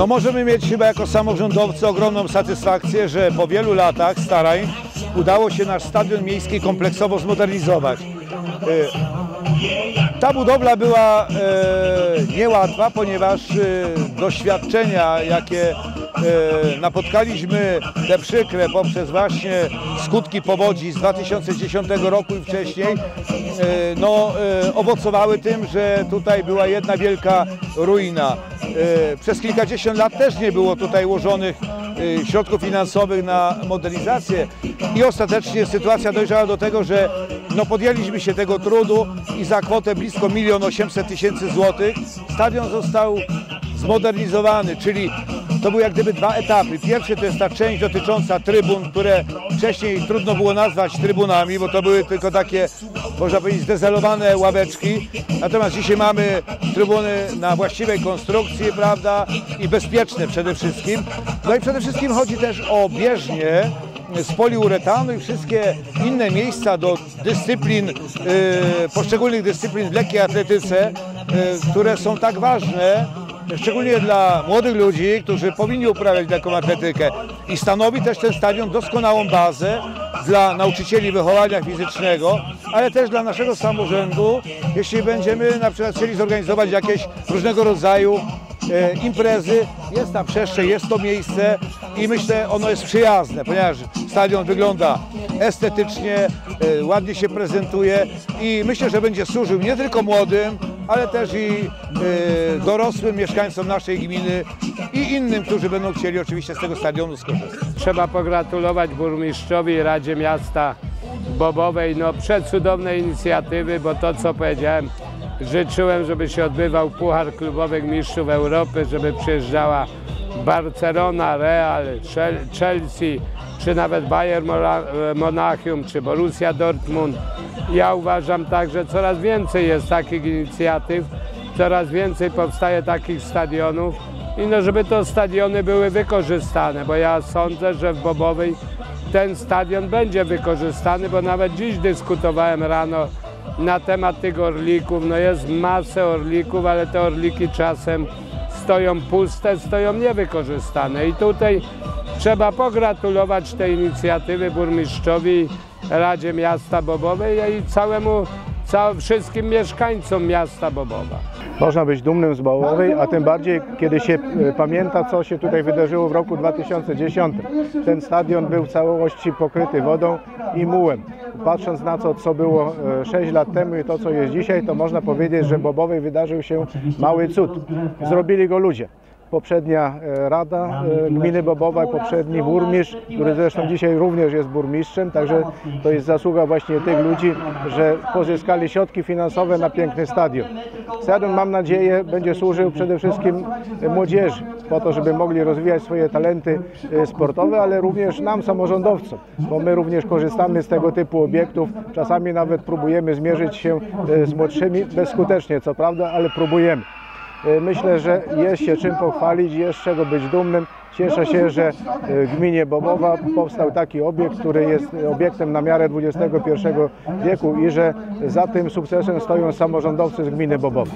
No możemy mieć chyba jako samorządowcy ogromną satysfakcję, że po wielu latach starań udało się nasz stadion miejski kompleksowo zmodernizować. E, Ta budowla była e, niełatwa, ponieważ e, doświadczenia, jakie napotkaliśmy, te przykre poprzez właśnie skutki powodzi z 2010 roku i wcześniej, no, owocowały tym, że tutaj była jedna wielka ruina. E, Przez kilkadziesiąt lat też nie było tutaj ułożonych e, środków finansowych na modernizację i ostatecznie sytuacja dojrzała do tego, że no podjęliśmy się tego trudu i za kwotę blisko 1 800 tysięcy złotych stadion został zmodernizowany, czyli to były jak gdyby dwa etapy. Pierwszy to jest ta część dotycząca trybun, które wcześniej trudno było nazwać trybunami, bo to były tylko takie, można powiedzieć, zdezelowane ławeczki. Natomiast dzisiaj mamy trybuny na właściwej konstrukcji, prawda, i bezpieczne przede wszystkim. No i przede wszystkim chodzi też o bieżnie, z poliuretanu i wszystkie inne miejsca do dyscyplin, y, poszczególnych dyscyplin w lekkiej atletyce, y, które są tak ważne, szczególnie dla młodych ludzi, którzy powinni uprawiać lekką atletykę. I stanowi też ten stadion doskonałą bazę dla nauczycieli wychowania fizycznego, ale też dla naszego samorządu, jeśli będziemy na przykład chcieli zorganizować jakieś różnego rodzaju e, imprezy, jest ta przestrzeń, jest to miejsce i myślę ono jest przyjazne, ponieważ stadion wygląda estetycznie, e, ładnie się prezentuje i myślę, że będzie służył nie tylko młodym, ale też i e, dorosłym mieszkańcom naszej gminy i innym, którzy będą chcieli oczywiście z tego stadionu skorzystać. Trzeba pogratulować burmistrzowi Radzie Miasta Bobowej no, przecudownej inicjatywy, bo to co powiedziałem, życzyłem, żeby się odbywał Puchar Klubowych Mistrzów Europy, żeby przyjeżdżała Barcelona, Real, Chel- Chelsea, czy nawet Bayern Monachium, czy Borussia Dortmund. Ja uważam tak, że coraz więcej jest takich inicjatyw, coraz więcej powstaje takich stadionów i no, żeby te stadiony były wykorzystane, bo ja sądzę, że w Bobowej ten stadion będzie wykorzystany, bo nawet dziś dyskutowałem rano na temat tych orlików. No jest masę orlików, ale te orliki czasem stoją puste, stoją niewykorzystane. I tutaj trzeba pogratulować tej inicjatywy burmistrzowi, Radzie Miasta Bobowej i całemu, cał, wszystkim mieszkańcom miasta Bobowa. Można być dumnym z Bołowej, a tym bardziej, kiedy się e, pamięta, co się tutaj wydarzyło w roku 2010. Ten stadion był w całości pokryty wodą i mułem. Patrząc na to, co było e, 6 lat temu i to, co jest dzisiaj, to można powiedzieć, że Bobowej wydarzył się mały cud. Zrobili go ludzie. Poprzednia e, Rada e, Gminy Bobowa, poprzedni burmistrz, który zresztą dzisiaj również jest burmistrzem, także to jest zasługa właśnie tych ludzi, że pozyskali środki finansowe na piękny stadion. Stadion, mam nadzieję, będzie służył przede wszystkim młodzieży, po to, żeby mogli rozwijać swoje talenty e, sportowe, ale również nam, samorządowcom, bo my również korzystamy z tego typu obiektów. Czasami nawet próbujemy zmierzyć się z młodszymi, bezskutecznie co prawda, ale próbujemy. E, Myślę, że jest się czym pochwalić, jest z czego być dumnym. Cieszę się, że e, w gminie Bobowa powstał taki obiekt, który jest obiektem na miarę XXI wieku i że za tym sukcesem stoją samorządowcy z gminy Bobowa.